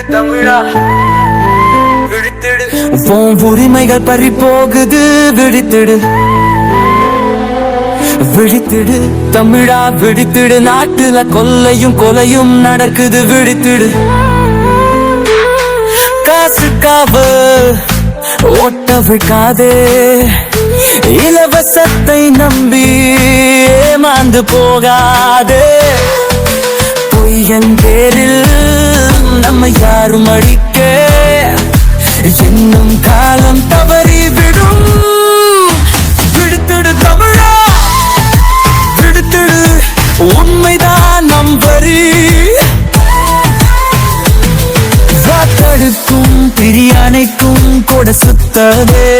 தமிழா விழித்திடு உன் உரிமைகள் பறி போகுது விழித்திடு. விழித்திடு தமிழா விழித்திடு. நாட்டுல கொல்லையும் கொலையும் நடக்குது விழித்திடு. காசுக்காக ஓட்ட விடாதே இலவசத்தை நம்பி ஏமாந்து போகாதே. பொய்யன் பேரில் நம்ம யாரும் அழிக்க என்னும் காலம் தவறி விடும். விடுத்துடு தமிழா விடுத்துடு உண்மைதான் நம் வரி. வாத்தடுக்கும் பிரியானைக்கும் கூட சுத்ததே.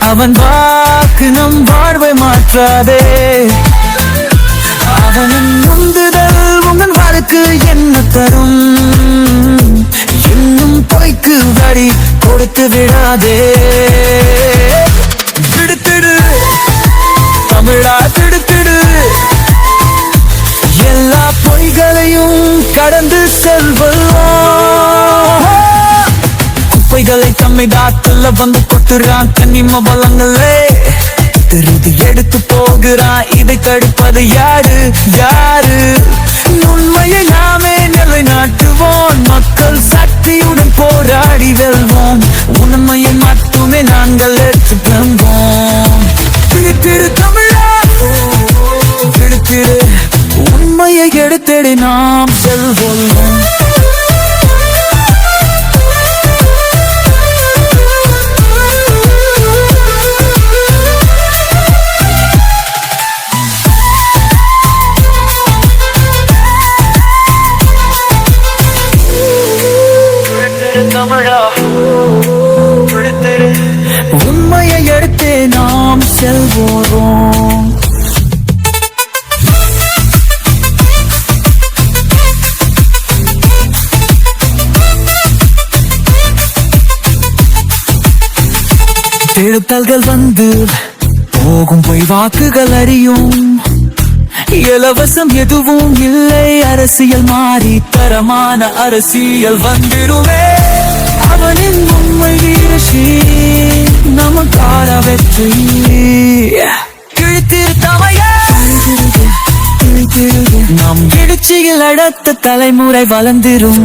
அவன் வாக்கு நம் வாழ்வை மாற்றாதே. விட்டு விடாதே விடுத்திடு தமிழா திடுத்திடு எல்லா பொய்களையும் கடந்து செல்வோம் குப்பைகளை தம்மை தாத்துல வந்து கொட்டுறான் கன்னிம பலங்களே திருதி எடுத்து போகிறான் இதை தடுப்பது யாரு? யாரு? உண்மையை நாமே நிலைநாட்டுவோம். மக்கள் சக்தியுடன் போராடி வெல்வோம். உண்மையை மட்டுமே நாங்கள் எடுத்து ஏற்றுக்கொள்வோம் பிடித்திரு தமிழா. பிடித்திரு உண்மையை எடுத்தடி நாம் செல்வோம். விழித்திடு தமிழா. விழித்திடு உண்மையை எடுத்து நாம் செல்வோம் தேடுதல்கள் வந்து போகும் பொய் வாக்குகள் அறியும். இலவசம் எதுவும் இல்லை அரசியல் மாறி தரமான அரசியல் வந்திருவே அவனின் உண்மை வீழ்ச்சி நமக்கான வெற்றி. கிழித்திரு தமையா நம் எழுச்சியில் அடுத்த தலைமுறை வளர்ந்திரும்.